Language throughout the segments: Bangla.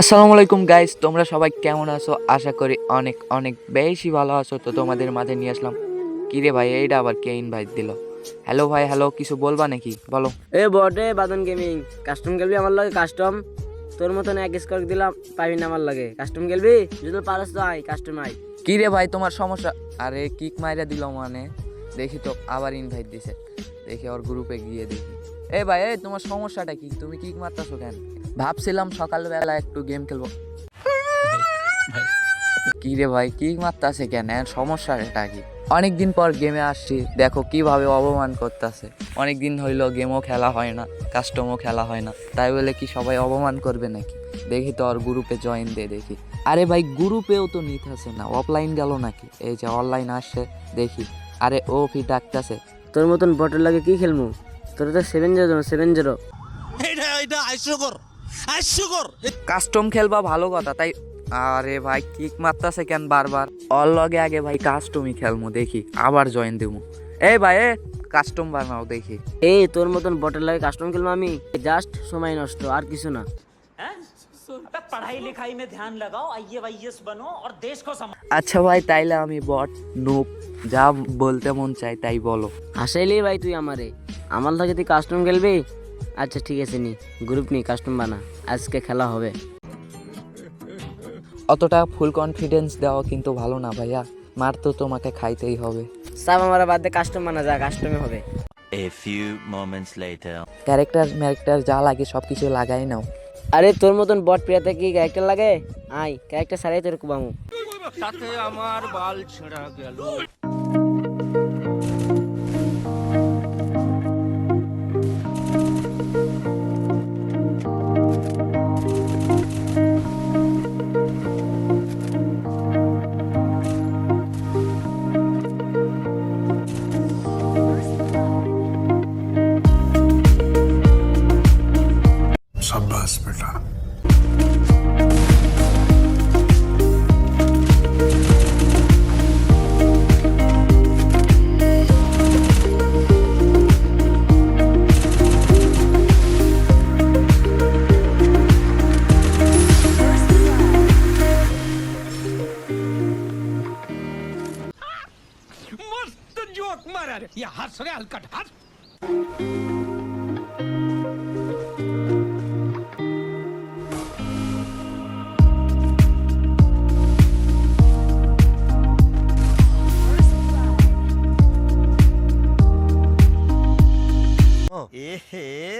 আসসালামু আলাইকুম গাইস তোমরা সবাই কেমন আছো? আশা করি অনেক অনেক বেশি ভালো আছো। তো তোমাদের মাঝে নিয়ে আসলাম। কিরে ভাই এইটা আবার কে ইনভাইট দিল? হ্যালো ভাই হ্যালো কিছু বলবা নাকি? বলো। এ বটে বাদন গেমিং কাস্টম খেলবি আমার লাগে কাস্টম তোর মতন এক স্কোর দিলাম পাবি না আমার লাগে। কাস্টম খেলবি? যদি পারস তো আই কাস্টম আই কি রে ভাই তোমার সমস্যা? আরে কিক মাইরা দিল মানে। দেখি তো আবার ইনভাইট দিছে। দেখি ওর গ্রুপে গিয়ে দেখি। এ ভাই, এই তোমার সমস্যাটা কি? তুমি কিক মারতেছো কেন? ভাবছিলাম সকালবেলা একটু গেম খেলব। কি রে ভাই, কিক মারতাছে কেন? এর সমস্যাটা কি? অনেকদিন পর গেমে আসছি, দেখো কীভাবে অপমান করতেছে। অনেকদিন হইল গেমও খেলা হয় না কাস্টমও খেলা হয় না। তাই বলে কি সবাই অপমান করবে নাকি? দেখি তো আর গ্রুপে জয়েন দে দেখি। আরে ভাই গ্রুপেও তো নিতেছে না অফলাইন গেল নাকি? এই যে অনলাইন আসছে, দেখি। আরে ও ফি ডাকতেছে? তোর মতন বটের লাগে কি খেলমু? তোর তো সেভেন জিরো সেভেন জিরো এটা এটা আইসুকর আইসুকর কাস্টম খেলবা ভালো কথা তাই আরে ভাই কিক মারতাছে কেন বারবার? অল লগে আগে ভাই কাস্টমই খেলমু দেখি আবার জয়েন দেবো এ ভাই এ কাস্টম বানাও দেখি। এই তোর মতন বটের লাগে কাস্টম খেলব আমি? জাস্ট সময় নষ্ট আর কিছু না। পড়াই লিখাই মে আচ্ছা ভাই তাইলে আমি বট নুপ যা বলতে মন চাই তাই বলো। হাসাইলি ভাই তুই আমারে। আমার লাগে তুই কাস্টম খেলবি? আচ্ছা ঠিক আছে নি। গ্রুপ নি কাস্টম বানা। আজকে খেলা হবে। অতটা ফুল কনফিডেন্স দেওয়া কিন্তু ভালো না ভাইয়া। মার তো তোমাকে খাইতেই হবে। সব আমার বাদ দিয়ে কাস্টম বানা যা কাস্টমে হবে। A few moments later. Character ম্যারেক্টার যা লাগে সব কিছু লাগাই নাও। আরে তোর মতন বট প্রিয়াতে কি ক্যারেক্টার লাগে? আই ক্যারেক্টার সারাই তোর কুবামু। शाबाश बेटा। मस्त जोक मारा रे। या हंस रे हलकट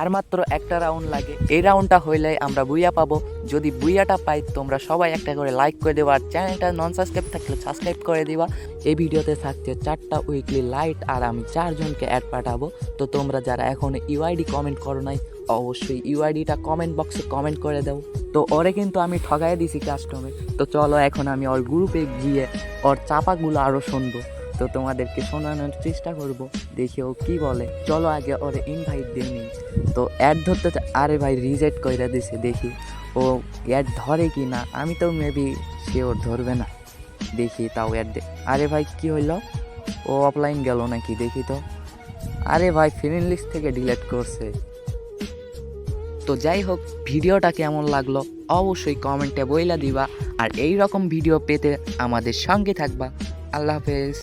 আর মাত্র একটা রাউন্ড লাগে। এই রাউন্ডটা হইলে আমরা বুইয়া পাবো। যদি বুইয়াটা পাই, তোমরা সবাই একটা করে লাইক করে দেবা আর চ্যানেলটা নন সাবস্ক্রাইব থাকলে সাবস্ক্রাইব করে দিবা। এই ভিডিওতে থাকছে চারটা উইকলি লাইট আর আমি চারজনকে অ্যাড পাঠাবো। তো তোমরা যারা এখন ইউআইডি কমেন্ট করো নাই, অবশ্যই ইউআইডিটা কমেন্ট বক্সে কমেন্ট করে দাও। তো ওরে কিন্তু আমি ঠগাই দিছি কাস্টমে তো চলো এখন আমি ওর গ্রুপে গিয়ে ওর চাপাগুলো আরও শুনব। তো তোমাদেরকে শোনানোর চেষ্টা করব, দেখি ও কি বলে। চলো আগে ওরে ইনভাইট দিয়ে নিই। তো অ্যাড ধরতে আরে ভাই রিজেক্ট করে দিছে, দেখি। ও অ্যাড ধরে কি না? আমি তো মেবি সে ওর ধরবে না। দেখি তাও অ্যাড দে আরে ভাই, কি হইল? ও অফলাইন গেল নাকি? দেখি তো। আরে ভাই ফ্রেন্ড লিস্ট থেকে ডিলিট করছে। তো যাই হোক, ভিডিওটা কেমন লাগল অবশ্যই কমেন্টে বইলা দিবা। আর এই রকম ভিডিও পেতে আমাদের সঙ্গে থাকবা। আল্লাহ হাফেজ।